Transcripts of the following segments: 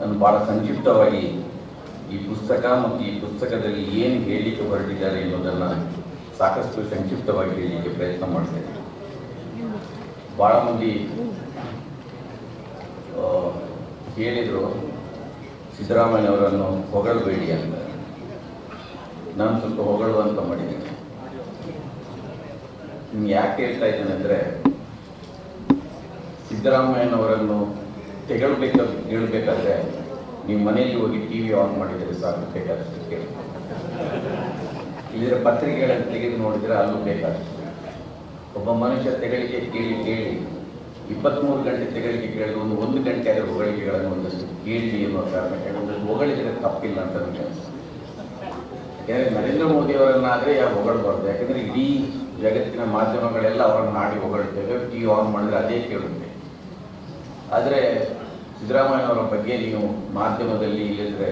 ನಾನು ಭಾಳ ಸಂಕ್ಷಿಪ್ತವಾಗಿ ಈ ಪುಸ್ತಕ ಮತ್ತು ಈ ಪುಸ್ತಕದಲ್ಲಿ ಏನು ಹೇಳಲಿಕ್ಕೆ ಹೊರಟಿದ್ದಾರೆ ಎನ್ನುವುದನ್ನು ಸಾಕಷ್ಟು ಸಂಕ್ಷಿಪ್ತವಾಗಿ ಹೇಳಲಿಕ್ಕೆ ಪ್ರಯತ್ನ ಮಾಡ್ತೇನೆ. ಭಾಳ ಮಂದಿ ಹೇಳಿದರು, ಸಿದ್ದರಾಮಯ್ಯನವರನ್ನು ಹೊಗಳಬೇಡಿ ಅಂತ. ನಾನು ಸ್ವಲ್ಪ ಹೊಗಳುವಂತ ಮಾಡಿದ್ದೇನೆ. ನಿಮ್ಗೆ ಯಾಕೆ ಹೇಳ್ತಾ ಇದ್ದೇನೆ ಅಂದರೆ ಸಿದ್ದರಾಮಯ್ಯನವರನ್ನು ತೆಗಳ್ಬೇಕು ಹೇಳ್ಬೇಕಾದ್ರೆ ನೀವು ಮನೆಯಲ್ಲಿ ಹೋಗಿ ಟಿ ವಿ ಆನ್ ಮಾಡಿದರೆ ಸಾಕು ಬೇಕಾದಷ್ಟು ಕೇಳಿ. ಇದರ ಪತ್ರಿಕೆಗಳನ್ನು ತೆಗೆದು ನೋಡಿದರೆ ಅಲ್ಲೂ ಬೇಕಾದಷ್ಟು. ಒಬ್ಬ ಮನುಷ್ಯ ತೆಗಳಿಗೆ ಕೇಳಿ ಕೇಳಿ ಇಪ್ಪತ್ತ್ಮೂರು ಗಂಟೆ ತೆಗಳಿಗೆ ಕೇಳಿದ್ರೆ ಒಂದು ಒಂದು ಗಂಟೆ ಅದರ ಹೊಗಳಿಕೆಗಳನ್ನು ಒಂದಷ್ಟು ಕೇಳಿ ಅನ್ನೋ ಕಾರಣಕ್ಕೆ ಒಂದಷ್ಟು ಹೊಗಳಿದರೆ ತಪ್ಪಿಲ್ಲ ಅಂತ ನನಗೆ ಯಾಕಂದರೆ ನರೇಂದ್ರ ಮೋದಿ ಅವರನ್ನಾದರೆ ಯಾರು ಹೊಗಳಬಾರ್ದು. ಯಾಕಂದರೆ ಇಡೀ ಜಗತ್ತಿನ ಮಾಧ್ಯಮಗಳೆಲ್ಲ ಅವರನ್ನು ನಾಡಿ ಹೊಗಳ್ತೇವೆ, ಟಿ ಆನ್ ಮಾಡಿದ್ರೆ ಅದೇ ಕೇಳುತ್ತೆ. ಆದರೆ ಸಿದ್ದರಾಮಯ್ಯನವರ ಬಗ್ಗೆ ನೀವು ಮಾಧ್ಯಮದಲ್ಲಿ ಇಲ್ಲದ್ರೆ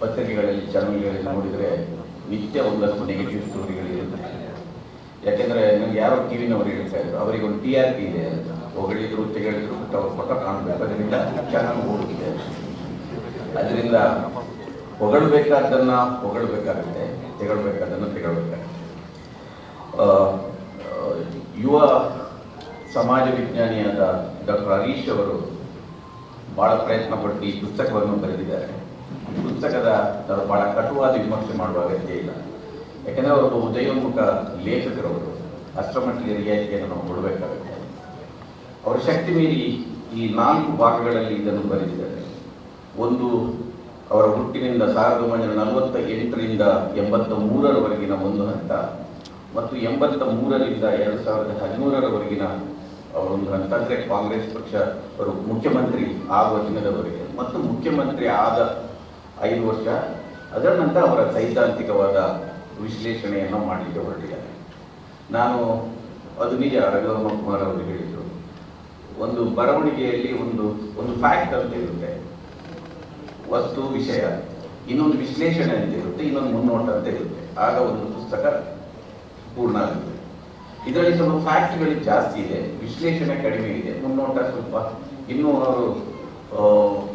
ಪತ್ರಿಕೆಗಳಲ್ಲಿ, ಚಾನಲ್ಗಳಲ್ಲಿ ನೋಡಿದರೆ ನಿತ್ಯ ಒಂದಷ್ಟು ನೆಗೆಟಿವ್ ಸ್ಟೋರಿಗಳಿರುತ್ತೆ ಯಾಕೆಂದರೆ ನನಗೆ ಯಾರೋ ಟಿ ವಿನವರು ಹೇಳ್ತಾ ಇದ್ರು, ಅವರಿಗೆ ಒಂದು ಟಿ ಆರ್ ಪಿ ಇದೆ ಹೊಗಳಿದ್ರು ತೆಗಳಿದ್ರು ಬಟ್ ಅವ್ರ ಫೋಟೋ ಕಾಣಬೇಕು. ಅದರಿಂದ ಚಾನಲ್ ಹೋಗುತ್ತೆ ಅದರಿಂದ ಹೊಗಳಬೇಕಾದ್ದನ್ನು ಹೊಗಳಬೇಕಾಗುತ್ತೆ, ತೆಗೊಳ್ಬೇಕಾದ್ದನ್ನು ತೆಗೊಳ್ಬೇಕಾಗುತ್ತೆ. ಯುವ ಸಮಾಜ ವಿಜ್ಞಾನಿಯಾದ ಡಾಕ್ಟರ್ ಹರೀಶ್ ಅವರು ಬಹಳ ಪ್ರಯತ್ನ ಪಟ್ಟು ಈ ಪುಸ್ತಕವನ್ನು ಬರೆದಿದ್ದಾರೆ. ಈ ಪುಸ್ತಕದ ಬಹಳ ಕಟುವಾದ ವಿಮರ್ಶೆ ಮಾಡುವ ಅಗತ್ಯ ಇಲ್ಲ. ಯಾಕೆಂದರೆ ಅವರು ಉದಯೋನ್ಮುಖ ಲೇಖಕರವರು ಅಷ್ಟರ ಮಟ್ಟಿಗೆ ರಿಯಾಯಿತಿಯನ್ನು ನಾವು ಕೊಡಬೇಕಾಗುತ್ತೆ ಅವರ ಶಕ್ತಿ ಮೀರಿ ಈ ನಾಲ್ಕು ಭಾಗಗಳಲ್ಲಿ ಇದನ್ನು ಬರೆದಿದ್ದಾರೆ. ಒಂದು, ಅವರ ಹುಟ್ಟಿನಿಂದ ಸಾವಿರದ ಒಂಬೈನೂರ ನಲವತ್ತ ಎಂಟರಿಂದ ಎಂಬತ್ತ ಮೂರರವರೆಗಿನ ಒಂದು ಹಂತ, ಮತ್ತು ಎಂಬತ್ತ ಮೂರರಿಂದ ಎರಡು ಸಾವಿರದ ಹದಿಮೂರರವರೆಗಿನ ಅವರೊಂದು ಹಂತ ಅಂದರೆ ಕಾಂಗ್ರೆಸ್ ಪಕ್ಷ ಅವರು ಮುಖ್ಯಮಂತ್ರಿ ಆಗುವ ದಿನದವರೆಗೆ ಮತ್ತು ಮುಖ್ಯಮಂತ್ರಿ ಆದ ಐದು ವರ್ಷ, ಅದರ ನಂತರ ಅವರ ಸೈದ್ಧಾಂತಿಕವಾದ ವಿಶ್ಲೇಷಣೆಯನ್ನು ಮಾಡಲಿಕ್ಕೆ ಹೊರಟಿದ್ದಾರೆ. ನಾನು ಅದು ನಿಜ ರಘುರಾಮ ಕುಮಾರ್ ಅವರು ಹೇಳಿದರು ಒಂದು ಬರವಣಿಗೆಯಲ್ಲಿ ಒಂದು ಒಂದು ಫ್ಯಾಕ್ಟ್ ಅಂತ ಇರುತ್ತೆ. ವಸ್ತು, ವಿಷಯ, ಇನ್ನೊಂದು ವಿಶ್ಲೇಷಣೆ ಅಂತ ಇರುತ್ತೆ, ಇನ್ನೊಂದು ಮುನ್ನೋಟ ಅಂತ ಇರುತ್ತೆ. ಆಗ ಒಂದು ಪುಸ್ತಕ ಪೂರ್ಣ ಆಗುತ್ತೆ. ಇದರಲ್ಲಿ ಸ್ವಲ್ಪ ಫ್ಯಾಕ್ಟ್ಗಳು ಜಾಸ್ತಿ ಇದೆ. ವಿಶ್ಲೇಷಣೆ ಕಡಿಮೆ ಇದೆ. ಮುನ್ನೋಟ ಸ್ವಲ್ಪ ಇನ್ನೂ ಅವರು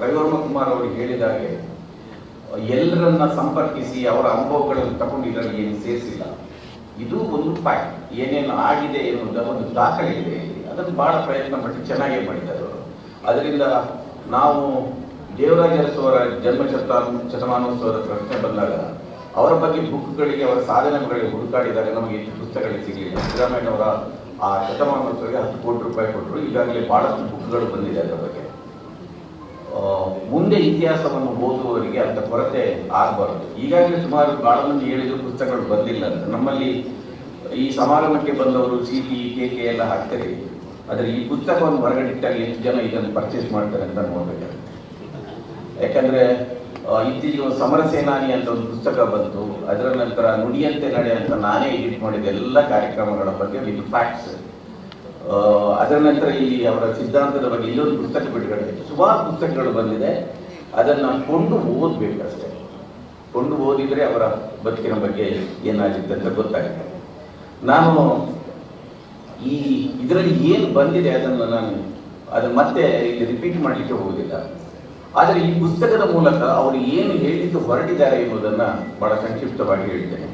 ರವಿವರ್ಮ ಕುಮಾರ್ ಅವರು ಹೇಳಿದಾಗೆ ಎಲ್ಲರನ್ನ ಸಂಪರ್ಕಿಸಿ ಅವರ ಅನುಭವಗಳನ್ನು ತಗೊಂಡು ಇದರಲ್ಲಿ ಏನು ಸೇರಿಸಿಲ್ಲ. ಇದು ಒಂದು ಫ್ಯಾಕ್ಟ್ ಏನೇನು ಆಗಿದೆ ಎನ್ನುವುದರ ಒಂದು ದಾಖಲೆ ಇದೆ. ಅದನ್ನು ಬಹಳ ಪ್ರಯತ್ನ ಪಟ್ಟು ಚೆನ್ನಾಗೇ ಮಾಡಿದ್ದಾರೆ ಅವರು. ಅದರಿಂದ ನಾವು ದೇವರಾಜ ಅರಸು ಅವರ ಜನ್ಮ ಶತಮಾನೋತ್ಸವದ ಪ್ರಶ್ನೆ ಬಂದಾಗ ಅವರ ಬಗ್ಗೆ ಬುಕ್ಗಳಿಗೆ ಅವರ ಸಾಧನೆಗಳಿಗೆ ಹುಡುಕಾಡಿದಾಗ ನಮಗೆ ಹೆಚ್ಚು ಪುಸ್ತಕಗಳು ಸಿಗಲಿಲ್ಲ. ಸಿದ್ದರಾಮಯ್ಯನವರ ಆ ಶತಮಾನೋತ್ಸವಕ್ಕೆ ಹತ್ತು ಕೋಟಿ ರೂಪಾಯಿ ಕೊಟ್ಟರು. ಈಗಾಗಲೇ ಬಹಳಷ್ಟು ಬುಕ್ಗಳು ಬಂದಿದೆ ಅದರ ಬಗ್ಗೆ. ಮುಂದೆ ಇತಿಹಾಸವನ್ನು ಓದುವವರಿಗೆ ಅಂತ ಕೊರತೆ ಆಗಬಾರದು. ಈಗಾಗಲೇ ಸುಮಾರು ಬಹಳ ಮಂದಿ ಹೇಳಿದ್ರು ಪುಸ್ತಕಗಳು ಬಂದಿಲ್ಲ ಅಂತ. ನಮ್ಮಲ್ಲಿ ಈ ಸಮಾರಂಭಕ್ಕೆ ಬಂದವರು ಸಿ ಟಿ, ಕೆ ಕೆ ಎಲ್ಲ ಹಾಕ್ತಾರೆ. ಆದರೆ ಈ ಪುಸ್ತಕವನ್ನು ಹೊರಗಡೆ ಇಟ್ಟಾಗ ಎಷ್ಟು ಜನ ಇದನ್ನು ಪರ್ಚೇಸ್ ಮಾಡ್ತಾರೆ ಅಂತ ನೋಡ್ಬೇಕಾಗುತ್ತೆ ಯಾಕಂದ್ರೆ ಇತ್ತೀಚೆಗೆ ಒಂದು ಸಮರ ಸೇನಾನಿ ಅಂತ ಒಂದು ಪುಸ್ತಕ ಬಂತು. ಅದರ ನಂತರ ನುಡಿಯಂತೆ ನಡೆ ಅಂತ ನಾನೇ ಎಡಿಟ್ ಮಾಡಿದ ಎಲ್ಲ ಕಾರ್ಯಕ್ರಮಗಳ ಬಗ್ಗೆ ವಿತ್ ಫ್ಯಾಕ್ಟ್ಸ್. ಅದರ ನಂತರ ಈ ಅವರ ಸಿದ್ಧಾಂತದ ಬಗ್ಗೆ ಇಲ್ಲೊಂದು ಪುಸ್ತಕ ಬಿಡುಗಡೆ. ಸುಮಾರು ಪುಸ್ತಕಗಳು ಬಂದಿದೆ. ಅದನ್ನು ಕೊಂಡು ಓದಬೇಕಷ್ಟೇ. ಕೊಂಡು ಓದಿದರೆ ಅವರ ಬದುಕಿನ ಬಗ್ಗೆ ಏನಾಗುತ್ತೆ ಅಂತ ಗೊತ್ತಾಗುತ್ತೆ. ನಾನು ಈ ಇದರಲ್ಲಿ ಏನು ಬಂದಿದೆ ಅದನ್ನು ನಾನು ಅದನ್ನು ಮತ್ತೆ ಇಲ್ಲಿ ರಿಪೀಟ್ ಮಾಡಲಿಕ್ಕೆ ಹೋಗುವುದಿಲ್ಲ ಆದರೆ ಈ ಪುಸ್ತಕದ ಮೂಲಕ ಅವರು ಏನು ಹೇಳಿದ್ದು ಹೊರಟಿದ್ದಾರೆ ಎಂಬುದನ್ನ ಬಹಳ ಸಂಕ್ಷಿಪ್ತವಾಗಿ ಹೇಳ್ತೇನೆ.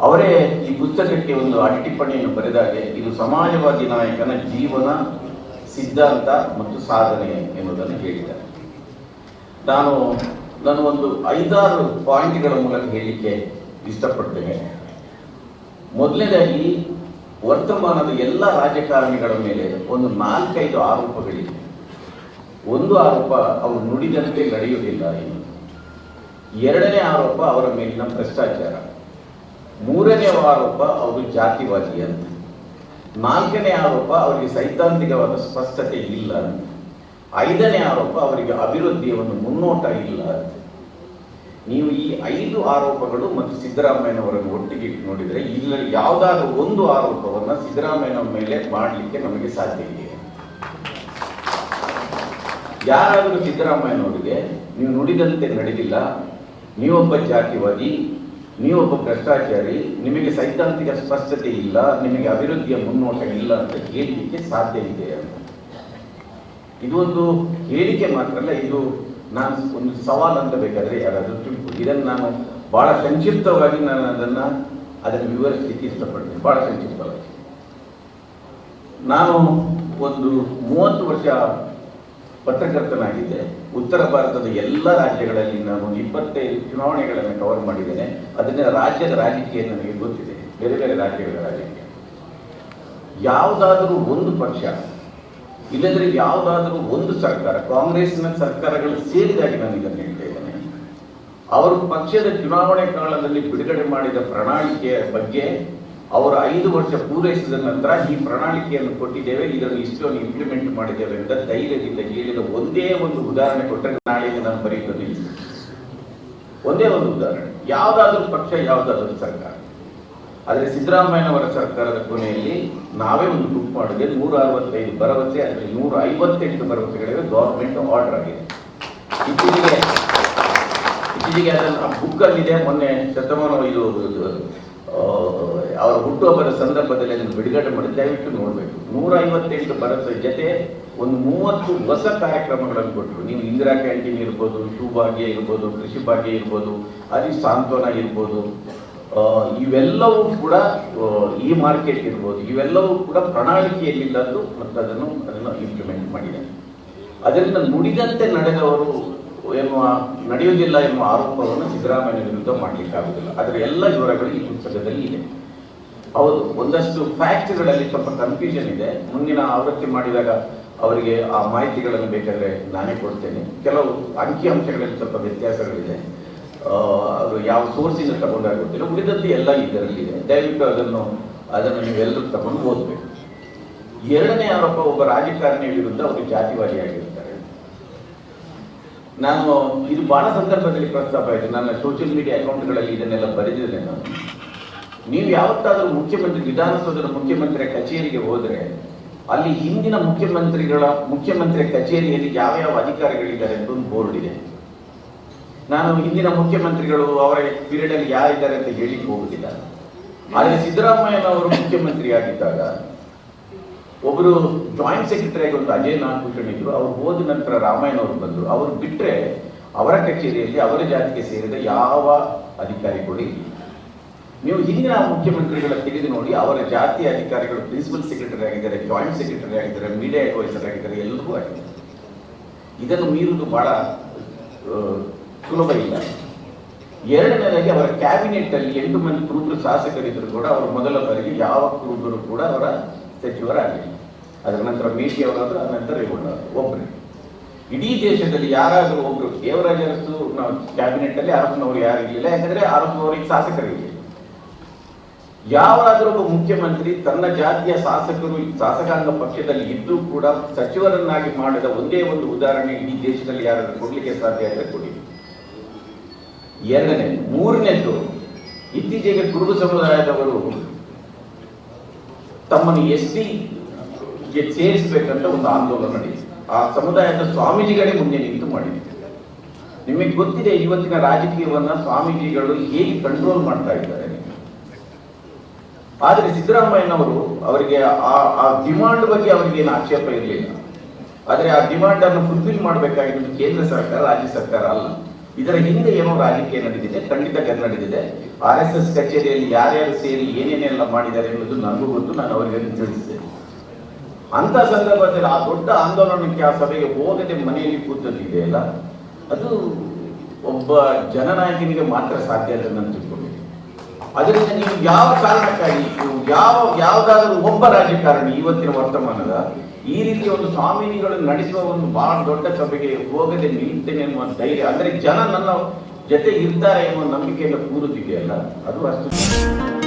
ಅವರೇ ಈ ಪುಸ್ತಕಕ್ಕೆ ಒಂದು ಅಡಿಟಿಪ್ಪಣಿಯನ್ನು ಬರೆದಾಗೆ, ಇದು ಸಮಾಜವಾದಿ ನಾಯಕನ ಜೀವನ ಸಿದ್ಧಾಂತ ಮತ್ತು ಸಾಧನೆ ಎನ್ನುವುದನ್ನು ಹೇಳಿದ್ದಾರೆ. ನಾನು ನಾನು ಒಂದು ಐದಾರು ಪಾಯಿಂಟ್ಗಳ ಮೂಲಕ ಹೇಳಲಿಕ್ಕೆ ಇಷ್ಟಪಡ್ತೇನೆ. ಮೊದಲನೇದಾಗಿ, ವರ್ತಮಾನದ ಎಲ್ಲ ರಾಜಕಾರಣಿಗಳ ಮೇಲೆ ಒಂದು ನಾಲ್ಕೈದು ಆರೋಪಗಳಿವೆ. ಒಂದು ಆರೋಪ ಅವರು ನುಡಿದಂತೆ ನಡೆಯುವುದಿಲ್ಲ ಎಂದು ಎರಡನೇ ಆರೋಪ ಅವರ ಮೇಲಿನ ಭ್ರಷ್ಟಾಚಾರ. ಮೂರನೇ ಆರೋಪ ಅವರು ಜಾತಿವಾದಿ ಅಂತ. ನಾಲ್ಕನೇ ಆರೋಪ ಅವರಿಗೆ ಸೈದ್ಧಾಂತಿಕವಾದ ಸ್ಪಷ್ಟತೆ ಇಲ್ಲ ಐದನೇ ಆರೋಪ ಅವರಿಗೆ ಅಭಿವೃದ್ಧಿಯ ಒಂದು ಮುನ್ನೋಟ ಇಲ್ಲ ನೀವು ಈ ಐದು ಆರೋಪಗಳು ಮತ್ತು ಸಿದ್ದರಾಮಯ್ಯನವರನ್ನು ಒಟ್ಟಿಗೆ ಇಟ್ಟು ನೋಡಿದರೆ ಇಲ್ಲ ಯಾವುದಾದ್ರೂ ಒಂದು ಆರೋಪವನ್ನು ಸಿದ್ದರಾಮಯ್ಯನವರ ಮೇಲೆ ಮಾಡಲಿಕ್ಕೆ ನಮಗೆ ಸಾಧ್ಯ ಇದೆ ಯಾರಾದರೂ ಸಿದ್ದರಾಮಯ್ಯನವರಿಗೆ ನೀವು ನುಡಿದಂತೆ ನಡೆದಿಲ್ಲ ನೀವೊಬ್ಬ ಜಾತಿವಾದಿ, ನೀವೊಬ್ಬ ಭ್ರಷ್ಟಾಚಾರಿ, ನಿಮಗೆ ಸೈದ್ಧಾಂತಿಕ ಸ್ಪಷ್ಟತೆ ಇಲ್ಲ, ನಿಮಗೆ ಅಭಿವೃದ್ಧಿಯ ಮುನ್ನೋಟ ಇಲ್ಲ ಅಂತ ಹೇಳಲಿಕ್ಕೆ ಸಾಧ್ಯ ಇದೆ ಇದು ಒಂದು ಹೇಳಿಕೆ ಮಾತ್ರ ಅಲ್ಲ, ಇದು ನಾನು ಒಂದು ಸವಾಲು ಅಂತ ಬೇಕಾದರೆ ಯಾರಾದರೂ ತಿಳ್ಕೊಂಡು ಇದನ್ನು ನಾನು ಬಹಳ ಸಂಕ್ಷಿಪ್ತವಾಗಿ ನಾನು ಅದನ್ನು ಅದನ್ನು ವಿವರಿಸಲಿಕ್ಕೆ ಇಷ್ಟಪಡ್ತೀನಿ, ಬಹಳ ಸಂಕ್ಷಿಪ್ತವಾಗಿ. ನಾನು ಒಂದು ಮೂವತ್ತು ವರ್ಷ ಪತ್ರಕರ್ತನಾಗಿದ್ದೆ ಉತ್ತರ ಭಾರತದ ಎಲ್ಲ ರಾಜ್ಯಗಳಲ್ಲಿ ನಾನು ಇಪ್ಪತ್ತೈದು ಚುನಾವಣೆಗಳನ್ನು ಕವರ್ ಮಾಡಿದ್ದೇನೆ. ಅದನ್ನೇ ರಾಜ್ಯದ ರಾಜಕೀಯ ನನಗೆ ಗೊತ್ತಿದೆ. ಬೇರೆ ಬೇರೆ ರಾಜ್ಯಗಳ ರಾಜಕೀಯ. ಯಾವುದಾದರೂ ಒಂದು ಪಕ್ಷ ಇಲ್ಲದ್ರೆ ಯಾವುದಾದರೂ ಒಂದು ಸರ್ಕಾರ ಕಾಂಗ್ರೆಸ್ನ ಸರ್ಕಾರಗಳು ಸೇರಿದಾಗಿ ನಾನು ಇದನ್ನು ಹೇಳ್ತಾ ಅವರು ಪಕ್ಷದ ಚುನಾವಣೆ ಕಾಲದಲ್ಲಿ ಬಿಡುಗಡೆ ಮಾಡಿದ ಪ್ರಣಾಳಿಕೆಯ ಬಗ್ಗೆ ಅವರು ಐದು ವರ್ಷ ಪೂರೈಸಿದ ನಂತರ ಈ ಪ್ರಣಾಳಿಕೆಯನ್ನು ಕೊಟ್ಟಿದ್ದೇವೆ. ಇದನ್ನು ಇಷ್ಟನ್ನು ಇಂಪ್ಲಿಮೆಂಟ್ ಮಾಡಿದ್ದೇವೆ ಅಂತ ಧೈರ್ಯದಿಂದ ಹೇಳಿದ ಒಂದೇ ಒಂದು ಉದಾಹರಣೆ ಕೊಟ್ಟರೆ ನಾಳೆಗೆ ನಾನು ಬರೆಯುತ್ತದೆ ಒಂದೇ ಒಂದು ಉದಾಹರಣೆ. ಯಾವುದಾದ್ರೂ ಪಕ್ಷ, ಯಾವುದಾದ್ರೂ ಸರ್ಕಾರ. ಆದರೆ ಸಿದ್ದರಾಮಯ್ಯನವರ ಸರ್ಕಾರದ ಕೊನೆಯಲ್ಲಿ ನಾವೇ ಒಂದು ಬುಕ್ ಮಾಡಿದೆ ನೂರ ಅರವತ್ತೈದು ಭರವಸೆ, ಅದರಲ್ಲಿ ನೂರ ಐವತ್ತೆಂಟು ಭರವಸೆಗಳಿವೆ. ಗೌರ್ಮೆಂಟ್ ಆರ್ಡರ್ ಆಗಿದೆ. ಇತ್ತೀಚೆಗೆ ಇತ್ತೀಚೆಗೆ ಅದನ್ನು ಬುಕ್ ಅಲ್ಲಿದೆ. ಮೊನ್ನೆ ಶತಮಾನ ಇದು ಅವರ ಹುಟ್ಟುಹಬ್ಬದ ಸಂದರ್ಭದಲ್ಲಿ ಅದನ್ನು ಬಿಡುಗಡೆ ಮಾಡಿ ದಯವಿಟ್ಟು ನೋಡಬೇಕು. ನೂರ ಐವತ್ತೆಂಟು ಭರವಸೆ ಜೊತೆ ಒಂದು ಮೂವತ್ತು ಹೊಸ ಕಾರ್ಯಕ್ರಮಗಳನ್ನು ಕೊಟ್ಟರು. ನೀವು ಇಂದಿರಾ ಕ್ಯಾಂಟೀನ್ ಇರ್ಬೋದು ಶಿವಭಾಗ್ಯ ಇರ್ಬೋದು, ಕೃಷಿ ಭಾಗ್ಯ ಇರ್ಬೋದು ಅಲ್ಲಿ ಸಾಂತ್ವನ ಇರ್ಬೋದು ಇವೆಲ್ಲವೂ ಕೂಡ ಈ ಮಾರ್ಕೆಟ್ ಇರ್ಬೋದು. ಇವೆಲ್ಲವೂ ಕೂಡ ಪ್ರಣಾಳಿಕೆಯಲ್ಲಿಲ್ಲದ್ದು ಮತ್ತು ಅದನ್ನು ಅದನ್ನು ಇಂಪ್ಲಿಮೆಂಟ್ ಮಾಡಿದ್ದಾರೆ ಅದರಿಂದ ನುಡಿದಂತೆ ನಡೆದವರು ಎನ್ನುವ, ನಡೆಯುವುದಿಲ್ಲ ಎನ್ನುವ ಆರೋಪವನ್ನು ಸಿದ್ದರಾಮಯ್ಯ ವಿರುದ್ಧ ಮಾಡಲಿಕ್ಕಾಗುವುದಿಲ್ಲ. ಅದರ ಎಲ್ಲ ವಿವರಗಳು ಈ ಪುಸ್ತಕದಲ್ಲಿ ಇದೆ. ಹೌದು, ಒಂದಷ್ಟು ಫ್ಯಾಕ್ಟ್ಗಳಲ್ಲಿ ಸ್ವಲ್ಪ ಕನ್ಫ್ಯೂಷನ್ ಇದೆ. ಮುಂದಿನ ಆವೃತ್ತಿ ಮಾಡಿದಾಗ ಅವರಿಗೆ ಆ ಮಾಹಿತಿಗಳನ್ನು ಬೇಕಾದ್ರೆ ನಾನೇ ಕೊಡ್ತೇನೆ. ಕೆಲವು ಅಂಕಿಅಂಶಗಳಲ್ಲಿ ಸ್ವಲ್ಪ ವ್ಯತ್ಯಾಸಗಳಿದೆ. ಅವರು ಯಾವ ಸೋರ್ಸಿಂದ ತಗೊಂಡಾಗ ಗೊತ್ತಿಲ್ಲ. ಉಳಿದದ್ದು ಎಲ್ಲ ಇದರಲ್ಲಿದೆ ದಯವಿಟ್ಟು ಅದನ್ನು ಅದನ್ನು ನೀವೆಲ್ಲರೂ ತಗೊಂಡು ಓದಬೇಕು. ಎರಡನೇ ಆರೋಪ, ಒಬ್ಬ ರಾಜಕಾರಣಿ ವಿರುದ್ಧ ಅವರು ಜಾತಿವಾದಿಯಾಗಿರ್ತಾರೆ ನಾನು, ಇದು ಬಹಳ ಸಂದರ್ಭದಲ್ಲಿ ಪ್ರಸ್ತಾಪ ಆಯಿತು. ನನ್ನ ಸೋಷಿಯಲ್ ಮೀಡಿಯಾ ಅಕೌಂಟ್ಗಳಲ್ಲಿ ಇದನ್ನೆಲ್ಲ ಬರೆದಿದ್ದೇನೆ ನಾನು. ನೀವು ಯಾವತ್ತಾದರೂ ಮುಖ್ಯಮಂತ್ರಿ, ವಿಧಾನಸೌಧದ ಮುಖ್ಯಮಂತ್ರಿಯ ಕಚೇರಿಗೆ ಹೋದರೆ, ಅಲ್ಲಿ ಹಿಂದಿನ ಮುಖ್ಯಮಂತ್ರಿಗಳ, ಮುಖ್ಯಮಂತ್ರಿಯ ಕಚೇರಿಯಲ್ಲಿ ಯಾವ ಯಾವ ಅಧಿಕಾರಿಗಳಿದ್ದಾರೆ ಅಂತ ಒಂದು ಬೋರ್ಡ್ ಇದೆ. ನಾನು ಹಿಂದಿನ ಮುಖ್ಯಮಂತ್ರಿಗಳು ಅವರ ಪೀರಿಯಡ್ ಅಲ್ಲಿ ಯಾರಿದ್ದಾರೆ ಅಂತ ಹೇಳಿಕ್ಕೆ ಹೋಗುದಿಲ್ಲ. ಆದರೆ ಸಿದ್ದರಾಮಯ್ಯನವರು ಮುಖ್ಯಮಂತ್ರಿ ಆಗಿದ್ದಾಗ ಒಬ್ಬರು ಜಾಯಿಂಟ್ ಸೆಕ್ರೆಟರಿ ಆಗಿ ಒಂದು ಅಜಯ್ ನಾಗಭೂಷಣ್ ಇದ್ರು, ಅವ್ರು ಹೋದ ನಂತರ ರಾಮಯ್ಯನವರು ಬಂದರು. ಅವರು ಬಿಟ್ಟರೆ ಅವರ ಕಚೇರಿಯಲ್ಲಿ ಅವರ ಜಾತಿಗೆ ಸೇರಿದ ಯಾವ ಅಧಿಕಾರಿಗಳು ಇಲ್ಲ. ನೀವು ಹಿಂದಿನ ಮುಖ್ಯಮಂತ್ರಿಗಳ ತಿಳಿದು ನೋಡಿ, ಅವರ ಜಾತಿ ಅಧಿಕಾರಿಗಳು, ಪ್ರಿನ್ಸಿಪಲ್ ಸೆಕ್ರೆಟರಿ ಆಗಿದ್ದಾರೆ, ಜಾಯಿಂಟ್ ಸೆಕ್ರೆಟರಿ ಆಗಿದ್ದಾರೆ, ಮೀಡಿಯಾ ಅಡ್ವೈಸರ್ ಆಗಿದ್ದಾರೆ ಎಲ್ಲರಿಗೂ ಆಗಿದೆ. ಇದನ್ನು ಮೀರುವುದು ಬಹಳ ಸುಲಭ ಇಲ್ಲ. ಎರಡನೇದಾಗಿ ಅವರ ಕ್ಯಾಬಿನೆಟ್ ಅಲ್ಲಿ ಎಂಟು ಮಂದಿ ಕುರುಬರು ಶಾಸಕರಿದ್ದರೂ ಕೂಡ, ಅವರು ಮೊದಲ ಬಾರಿಗೆ ಯಾವ ಕುರುಬರು ಕೂಡ ಅವರ ಸಚಿವರಾಗಲಿಲ್ಲ ಅದರ ನಂತರ ಮೇಟಿ ಅವರಾದ್ರು ನಂತರ ರೇವಣ್ಣವರು ಒಬ್ಬರು ಇಡೀ ದೇಶದಲ್ಲಿ ಯಾರಾದರೂ ಒಬ್ರು, ದೇವರಾಜರದ್ದು, ನಾವು ಕ್ಯಾಬಿನೆಟ್ ಅಲ್ಲಿ ಅರಸನವರು ಯಾರು ಯಾಕಂದ್ರೆ ಅರಸನವರಿಗೆ ಶಾಸಕರಿರಲಿಲ್ಲ. ಯಾವಾದರೂ ಮುಖ್ಯಮಂತ್ರಿ ತನ್ನ ಜಾತಿಯ ಶಾಸಕರು, ಶಾಸಕಾಂಗ ಪಕ್ಷದಲ್ಲಿ ಇದ್ದು ಕೂಡ ಸಚಿವರನ್ನಾಗಿ ಮಾಡಿದ ಒಂದೇ ಒಂದು ಉದಾಹರಣೆ ಇಡೀ ದೇಶದಲ್ಲಿ ಯಾರಾದರೂ ಕೊಡ್ಲಿಕ್ಕೆ ಸಾಧ್ಯ ಆದರೆ ಕೊಡಿ. ಎರಡನೇ ಮೂರನೇದು ಇತ್ತೀಚೆಗೆ ಕುರುಬ ಸಮುದಾಯದವರು ತಮ್ಮನ್ನು ಎಸ್ಗೆ ಸೇರಿಸಬೇಕಂತ ಒಂದು ಆಂದೋಲನ ನಡೆಯಿತು. ಆ ಸಮುದಾಯದ ಸ್ವಾಮೀಜಿಗಳೇ ಮುಂದೆ ನಿಂತು ಮಾಡಿದೆ ನಿಮಗೆ ಗೊತ್ತಿದೆ, ಇವತ್ತಿನ ರಾಜಕೀಯವನ್ನ ಸ್ವಾಮೀಜಿಗಳು ಹೇಗೆ ಕಂಟ್ರೋಲ್ ಮಾಡ್ತಾ ಇದ್ದಾರೆ. ಆದರೆ ಸಿದ್ದರಾಮಯ್ಯನವರು ಅವರಿಗೆ ಆ ಆ ಡಿಮಾಂಡ್ ಬಗ್ಗೆ ಅವರಿಗೆ ಏನು ಆಕ್ಷೇಪ ಇರಲಿಲ್ಲ. ಆದರೆ ಆ ಡಿಮಾಂಡ್ ಅನ್ನು ಫುಲ್ಫಿಲ್ ಮಾಡಬೇಕಾಗಿದ್ದು ಕೇಂದ್ರ ಸರ್ಕಾರ, ರಾಜ್ಯ ಸರ್ಕಾರ ಅಲ್ಲ. ಇದರ ಹಿಂದೆ ಏನೋ ರಾಜಕೀಯ ನಡೆದಿದೆ, ಖಂಡಿತ ನಡೆದಿದೆ. ಆರ್ ಎಸ್ ಎಸ್ ಕಚೇರಿಯಲ್ಲಿ ಯಾರ್ಯಾರು ಸೇರಿ ಏನೇನೆಲ್ಲ ಮಾಡಿದ್ದಾರೆ ಎನ್ನುವುದು ನನಗೂ ಗೊತ್ತು, ನಾನು ಅವರಿಗೆ ತಿಳಿಸಿದೆ ಅಂತ ಸಂದರ್ಭದಲ್ಲಿ ಆ ದೊಡ್ಡ ಆಂದೋಲನಕ್ಕೆ ಆ ಸಭೆಗೆ ಹೋಗದೆ ಮನೆಯಲ್ಲಿ ಕೂತದ್ದಿದೆಯಲ್ಲ ಅದು ಒಬ್ಬ ಜನನಾಯಕನಿಗೆ ಮಾತ್ರ ಸಾಧ್ಯ ಅಂತ ನಾನು ತಿಳ್ಕೊಂಡಿದ್ದೀನಿ ಅದರಿಂದ ನೀವು ಯಾವ ಕಾರಣಕ್ಕಾಗಿ ಯಾವ, ಯಾವುದಾದರೂ ಒಬ್ಬ ರಾಜಕಾರಣಿ ಇವತ್ತಿನ ವರ್ತಮಾನದ, ಈ ರೀತಿಯ ಒಂದು ಸ್ವಾಮೀಜಿಗಳು ನಡೆಸುವ ಒಂದು ಬಹಳ ದೊಡ್ಡ ಸಭೆಗೆ ಹೋಗದೆ ನಿಲ್ತೇನೆ ಎನ್ನುವ ಧೈರ್ಯ, ಅಂದ್ರೆ ಜನ ನನ್ನ ಜೊತೆ ಇರ್ತಾರೆ ಎನ್ನುವ ನಂಬಿಕೆಯನ್ನು ಕೂರುತ್ತಿದೆಯಲ್ಲ, ಅದು ಅಷ್ಟು